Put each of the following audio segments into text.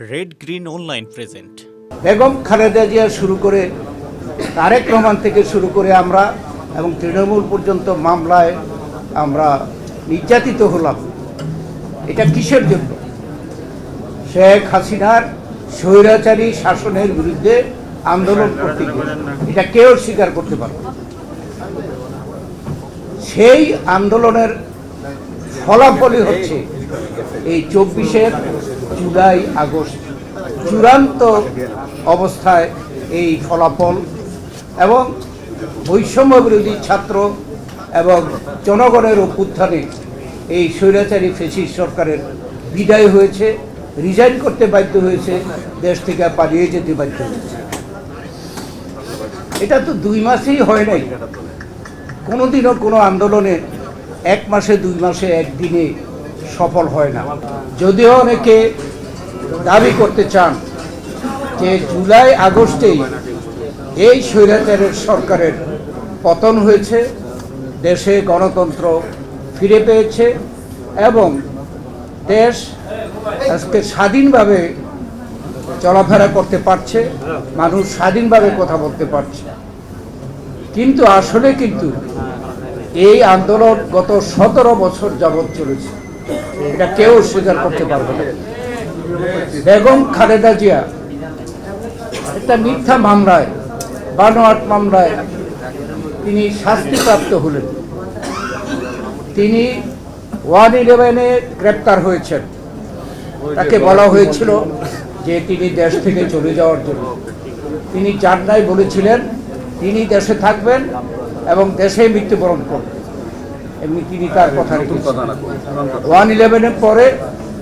Red green online present Begum Khaleda Zia শুরু করে তারেক রহমান থেকে শুরু করে আমরা এবং তৃণমূল পর্যন্ত মামলায় আমরা নির্যাতিত হলাম। এটা কিসের জন্য? শেখ হাসিনার স্বৈরাচারী শাসনের বিরুদ্ধে আন্দোলন করতে গিয়ে। এটা কেউ স্বীকার করতে পারবে সেই আন্দোলনের ফলাফলই হচ্ছে এই চব্বিশের জুলাই আগস্ট। চূড়ান্ত অবস্থায় এই ফলাফল এবং বৈষম্য বিরোধী ছাত্র এবং জনগণের অভ্যুত্থানে এই স্বৈরাচারী ফেসিস সরকারের বিদায় হয়েছে রিজাইন করতে বাধ্য হয়েছে, দেশ থেকে পালিয়ে যেতে বাধ্য হয়েছে। এটা তো দুই মাসেই হয় নাই। কোনোদিনও কোনো আন্দোলনে এক মাসে, দুই মাসে, একদিনে সফল হয় না। যদিও অনেকে দাবি করতে চান যে জুলাই আগস্টেই এই স্বৈরাচারের সরকারের পতন হয়েছে, দেশে গণতন্ত্র ফিরে পেয়েছে এবং দেশ আজকে স্বাধীনভাবে চলাফেরা করতে পারছে, মানুষ স্বাধীনভাবে কথা বলতে পারছে। কিন্তু আসলে কিন্তু এই আন্দোলন গত সতেরো বছর যাবৎ চলেছে। এটা কেউ স্বীকার করতে পারবে না। বেগম খালেদা জিয়া, একটা মিথ্যা মামলায়, বানোয়াট মামলায় তিনি শাস্তিপ্রাপ্ত হলেন। তিনি ওয়ান ইলেভেনে গ্রেপ্তার হয়েছেন। তাকে বলা হয়েছিল যে তিনি দেশ থেকে চলে যাওয়ার জন্য। তিনি চান্নাই বলেছিলেন, তিনি দেশে থাকবেন এবং দেশে মৃত্যুবরণ করবেন। এমনি তিনি তার কথা ওয়ান ইলেভেনের পরে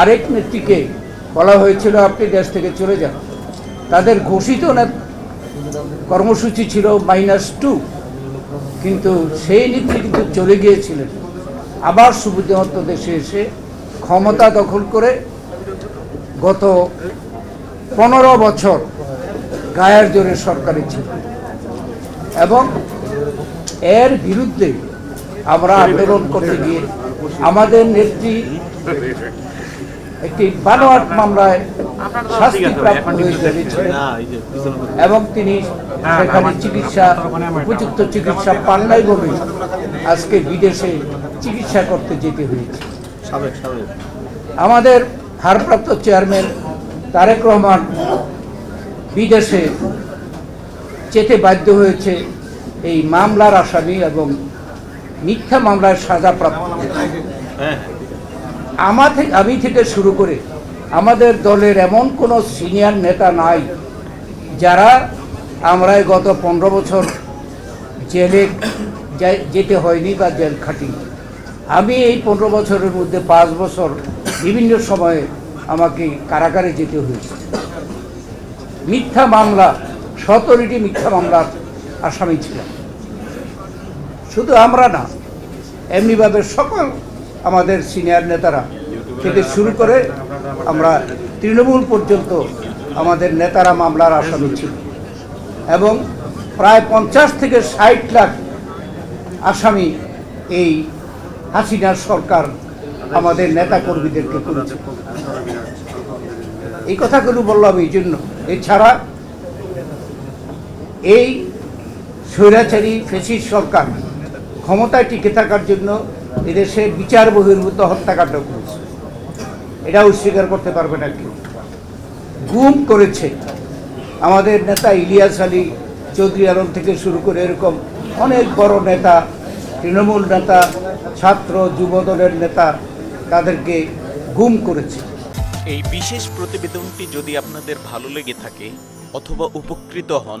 আরেক নেত্রীকে বলা হয়েছিল আপনি দেশ থেকে চলে যান। তাদের ঘোষিত না কর্মসূচি ছিল মাইনাস টু কিন্তু সেই নেত্রী কিন্তু চলে গিয়েছিলেন। আবার সুবিধামত দেশে এসে ক্ষমতা দখল করে গত পনেরো বছর গায়ের জোরে সরকারি ছিল এবং এর বিরুদ্ধে আমরা আন্দোলন করতে গিয়ে আমাদের নেত্রী একটি বানোয়াট মামলায় শাস্তিপ্রাপ্ত হয়ে গিয়েছিলেন এবং তিনি সেখানে চিকিৎসা, উপযুক্ত চিকিৎসা পান নাই বলে আজকে বিদেশে চিকিৎসা করতে যেতে হয়েছে। আমাদের ভারপ্রাপ্ত চেয়ারম্যান তারেক রহমান বিদেশে যেতে বাধ্য হয়েছে এই মামলার আসামি এবং মিথ্যা মামলায় সাজাপ্রাপ্ত থেকে আমি থেকে শুরু করে আমাদের দলের এমন কোনো সিনিয়র নেতা নাই যারা আমরা এই গত পনেরো বছর জেলে যেতে হয়নি বা জেল খাটি আমি এই পনেরো বছরের মধ্যে পাঁচ বছর বিভিন্ন সময়ে আমাকে কারাগারে যেতে হয়েছে। মিথ্যা মামলা সতেরোটি মিথ্যা মামলার আসামি ছিলাম। শুধু আমরা না, এমনিভাবে সকল আমাদের সিনিয়র নেতারা থেকে শুরু করে আমরা তৃণমূল পর্যন্ত আমাদের নেতারা মামলার আসামি ছিল। এবং প্রায় পঞ্চাশ থেকে ষাট লাখ আসামি এই হাসিনার সরকার আমাদের নেতা কর্মীদেরকে করেছে। এই কথাগুলো বললাম এই জন্য। এছাড়া এই স্বৈরাচারী ফেসিস সরকার ক্ষমতায় টিকে থাকার জন্য এদেশে বিচার বহির্ভূত হত্যাকাণ্ড করেছে এটাও স্বীকার করতে পারবে না কেউ গুম করেছে আমাদের নেতা ইলিয়াস আলী চৌধুরী আলম থেকে শুরু করে এরকম অনেক বড় নেতা, তৃণমূল নেতা, ছাত্র, যুবদলের নেতা তাদেরকে গুম করেছে। এই বিশেষ প্রতিবেদনটি যদি আপনাদের ভালো লেগে থাকে অথবা উপকৃত হন